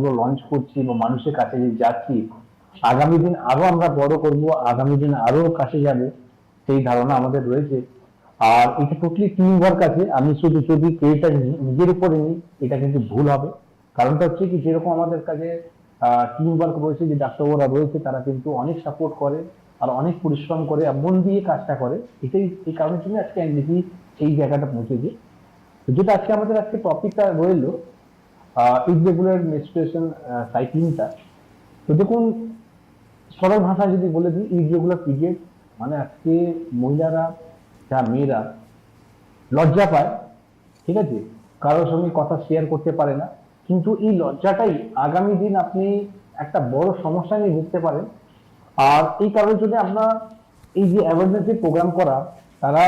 পুরো লঞ্চ করছি বা মানুষের কাছে যে যাচ্ছি, আগামী দিন আরও আমরা বড় করব, আগামী দিন আরও কাছে যাবে, সেই ধারণা আমাদের রয়েছে। আর এটা টোটালি টিম ওয়ার্ক আছে, আমি শুধু যদি ক্রেডিটটা নিজের উপরে নিই, এটা কিন্তু ভুল হবে। কারণটা হচ্ছে কি, যেরকম আমাদের কাছে টিম ওয়ার্ক রয়েছে, যে ডাক্তারবাবুরা রয়েছে, তারা কিন্তু অনেক সাপোর্ট করে, আর অনেক পরিশ্রম করে মন দিয়ে কাজটা করে। এটাই, এই কারণের জন্য আজকে আমি দেখি এই জায়গাটা পৌঁছেছে। যেটা আজকে আমাদের আজকে টপিকটা রইল ইরেগুলার মেনস্ট্রুয়েশন সাইক্লিংটা তো দেখুন, সরল ভাষায় যদি বলে দিই ইরেগুলার পিরিয়ড মানে আজকে মহিলারা, যা মেয়েরা, লজ্জা পায়, ঠিক আছে? কারোর সঙ্গে কথা শেয়ার করতে পারে না। কিন্তু এই লজ্জাটাই আগামী দিন আপনি একটা বড় সমস্যা নিয়ে ভুগতে পারেন। আর এই কারণের জন্য আপনার এই যে অ্যাওয়ারনেস প্রোগ্রাম করা, তারা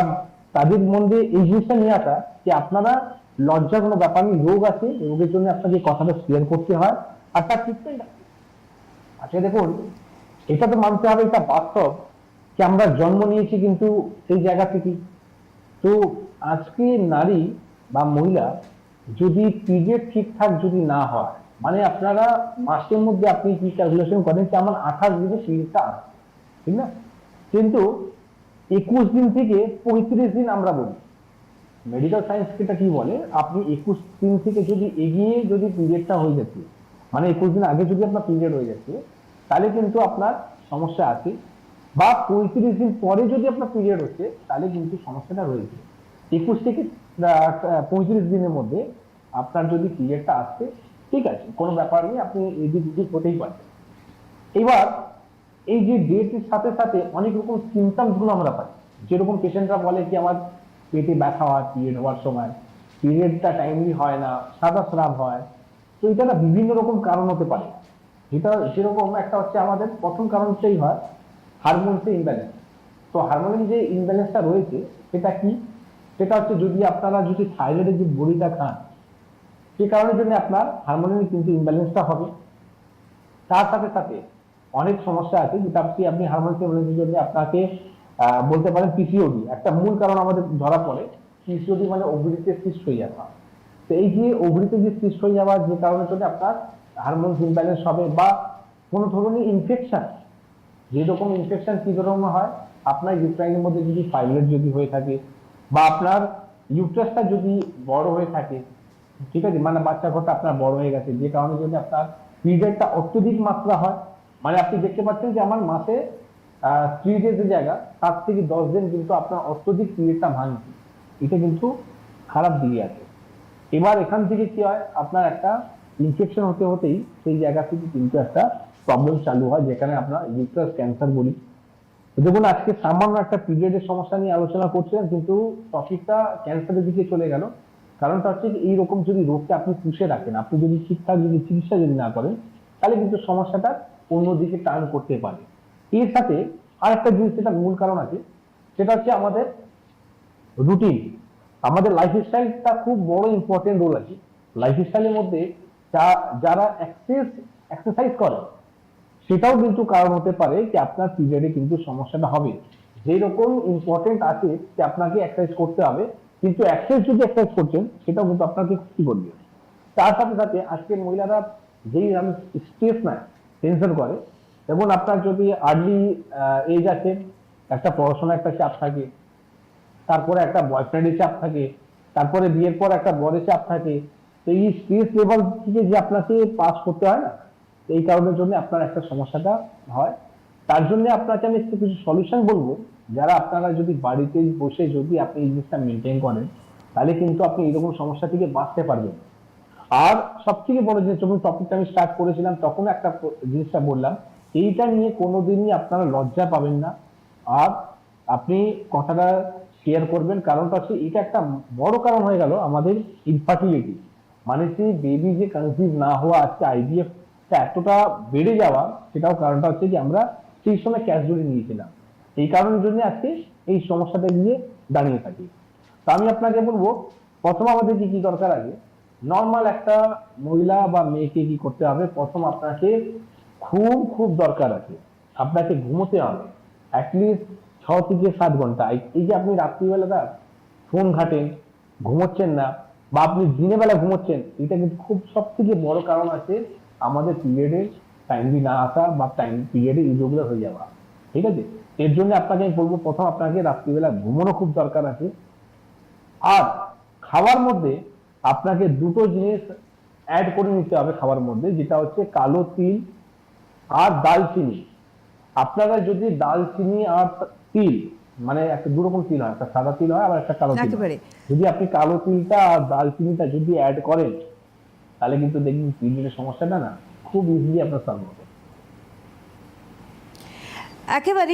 তাদের মধ্যে এই জিনিসটা নিয়ে আসা, যে আপনারা লজ্জার কোনো ব্যাপার নেই, রোগ আছে, রোগের জন্য আপনাকে কথাটা শেয়ার করতে হয়, আর তার ট্রিটমেন্ট আচ্ছা দেখুন, এটা তো মানতে হবে, এটা বাস্তব যে আমরা জন্ম নিয়েছি কিন্তু সেই জায়গা থেকেই তো আজকে নারী বা মহিলা যদি পিরিয়ড ঠিকঠাক যদি না হয় মানে আপনারা মাসের মধ্যে আপনি কি ক্যালকুলেশন করেন যে আমার আঠাশ দিনে পিরিয়ডটা আসে ঠিক না? কিন্তু একুশ দিন থেকে পঁয়ত্রিশ দিন আমরা বলি। মেডিকেল সায়েন্স এটা কি বলে? আপনি একুশ দিন থেকে যদি এগিয়ে যদি পিরিয়ডটা হয়ে যাচ্ছে মানে একুশ দিন আগে যদি আপনার পিরিয়ড হয়ে যাচ্ছে, তাহলে কিন্তু আপনার সমস্যা আছে। বা পঁয়ত্রিশ দিন পরে যদি আপনার পিরিয়ড হচ্ছে, তাহলে কিন্তু সমস্যাটা রয়েছে। একুশ থেকে পঁয়ত্রিশ দিনের মধ্যে আপনার যদি পিরিয়ডটা আসছে ঠিক আছে, কোনো ব্যাপার নেই, আপনি এদিক ওদিক হতেই পারেন এবার, এই যে ডেটের সাথে সাথে অনেক রকম সিমটমসগুলো আমরা পাই। যেরকম পেশেন্টরা বলে কি, আমার পেটে ব্যথা হয় পিরিয়ড হওয়ার সময়। পিরিয়ডটা টাইমলি হয় না, সাদা স্রাব হয়। তো এটা বিভিন্ন রকম কারণ হতে পারে। যেটা সেরকম একটা হচ্ছে আমাদের প্রথম কারণ কারণটাই হয় হারমোনসে ইমব্যালেন্স তো হারমোনের যে ইমব্যালেন্সটা রয়েছে, সেটা কি? সেটা হচ্ছে যদি আপনারা যদি থাইরয়েডের যে বড়িটা খান, সে কারণের জন্য আপনার হারমোনের কিন্তু ইমব্যালেন্সটা হবে। তার সাথে সাথে অনেক সমস্যা আছে, যেটা আপনি আপনি হারমোন ইমব্যালেন্সের জন্য আপনাকে বলতে পারেন পিসিওডি একটা মূল কারণ আমাদের ধরা পড়ে পিসিওডি মানে ওভরিতে সিস্ট হয়ে যাওয়া তো এই যে ওভরিতে যে সিস্ট হয়ে যাওয়া যে কারণের জন্য আপনার হারমোন ইমব্যালেন্স হবে বা কোনো ধরনের ইনফেকশন যেরকম ইনফেকশন কী ধরনের হয়, আপনার ইউট্রাইনের মধ্যে যদি ফাইব্রয়েড যদি হয়ে থাকে বা আপনার ইউট্রাসটা যদি বড় হয়ে থাকে, ঠিক আছে? মানে বাচ্চা ঘরটা আপনার বড় হয়ে গেছে, যে কারণে যদি আপনার পিরিয়ডটা অত্যধিক মাত্রা হয় মানে আপনি দেখতে পাচ্ছেন যে আমার মাসে থ্রি ডেজের জায়গা, সাত থেকে দশ দিন কিন্তু আপনার অত্যধিক পিরিয়ডটা ভাঙছে। এটা কিন্তু খারাপ দিকে আছে। এবার এখান থেকে কি হয়? আপনার একটা ইনফেকশন হতে হতেই সেই জায়গা থেকে কিন্তু একটা প্রবলেম চালু হয়, যেখানে আপনার ইউট্রাস ক্যান্সার বলি। দেখুন, আজকে সামান্য একটা পিরিয়ডের সমস্যা নিয়ে আলোচনা করছিলেন কিন্তু টপিকটা ক্যান্সারের দিকে চলে গেল। কারণটা হচ্ছে যে এইরকম যদি রোগটা আপনি পুষে রাখেন, আপনি যদি ঠিকঠাক যদি চিকিৎসা যদি না করেন, তাহলে কিন্তু সমস্যাটা অন্যদিকে টার্ন করতে পারে। এর সাথে আর একটা জিনিস যেটা মূল কারণ আছে, সেটা হচ্ছে আমাদের রুটিন আমাদের লাইফ স্টাইলটা খুব বড় ইম্পর্টেন্ট রোল আছে। লাইফ স্টাইলের মধ্যে যা- যারা এক্সেস এক্সারসাইজ করে, সেটাও কিন্তু কারণ হতে পারে যে আপনার পিরিয়ডে কিন্তু সমস্যাটা হবে। যেই রকম ইম্পর্টেন্ট আছে যে আপনাকে এক্সারসাইজ করতে হবে, কিন্তু এক্সারসাইজ যদি এক্সারসাইজ করছেন, সেটাও কিন্তু আপনাকে ক্ষতি করবে। তার সাথে সাথে আজকের মহিলারা যেই স্ট্রেস নেয় টেনশন করে যেমন আপনার যদি আর্লি এজ আছে, একটা পড়াশোনা একটা চাপ থাকে, তারপরে একটা বয়ফ্রেন্ডের চাপ থাকে, তারপরে বিয়ের পর একটা বরের চাপ থাকে, তো এই স্ট্রেস লেভেল থেকে যে আপনাকে পাস করতে হয় না, এই কারণের জন্য আপনার একটা সমস্যাটা হয়। তার জন্য আপনাকে আমি একটু কিছু সলিউশন বলব। যারা আপনারা যদি বাড়িতে বসে যদি আপনি এই জিনিসটা মেনটেন করেন, তাহলে কিন্তু আপনি এইরকম সমস্যা থেকে বাঁচতে পারবেন। আর সব থেকে বড় জিনিস যখন টপিকটা আমি স্টার্ট করেছিলাম তখন একটা জিনিসটা বললাম এইটা নিয়ে কোনোদিনই আপনারা লজ্জা পাবেন না। আর আপনি কথাটা শেয়ার করবেন, কারণটা হচ্ছে এটা একটা বড় কারণ হয়ে গেল আমাদের ইনফার্টিলিটি মানে যে বেবি যে কনসিভ না হওয়া আজকে আইডিএফ এতটা বেড়ে যাওয়া, সেটাও কারণটা হচ্ছে যে আমরা সেই সময় ক্যাশ জুড়ে নিয়েছিলাম। এই কারণের জন্য আজকে এই সমস্যাটা নিয়ে দাঁড়িয়ে থাকি। তো আমি আপনাকে বলব, প্রথম আমাদের কি কি দরকার আগে? নর্মাল একটা মহিলা বা মেয়েকে কি করতে হবে? প্রথম আপনাকে খুব খুব দরকার আছে। আপনাকে ঘুমোতে হবে। অ্যাটলিস্ট ছ থেকে সাত ঘণ্টা। এই- যে আপনি রাত্রিবেলাটা ফোন ঘাটেন, ঘুমোচ্ছেন না, বা আপনি দিনের বেলা ঘুমোচ্ছেন, এটা কিন্তু খুব সব থেকে বড় কারণ আছে আমাদের পিরিয়ডে টাইমলি না আসা বা টাইম পিরিয়ডে ইরেগুলার হয়ে যাওয়া। ঠিক আছে? এর জন্য আপনাকে আমি বলব, প্রথম আপনাকে রাত্রিবেলা ঘুমানো খুব দরকার আছে। আর খাওয়ার মধ্যে আপনাকে দুটো জিনিস অ্যাড করে নিতে হবে খাবার মধ্যে, যেটা হচ্ছে কালো তিল আর দালচিনি আপনারা যদি দালচিনি আর তিল মানে একটা দুরকম তিল হয় একটা সাদা তিল হয় আবার একটা কালো তিল যদি আপনি কালো তিলটা আর দালচিনিটা যদি অ্যাড করেন তাহলে কিন্তু দেখবেন পিরিয়ডের সমস্যাটা না খুব ইজিলি আপনার সলভ হবে। একেবারেই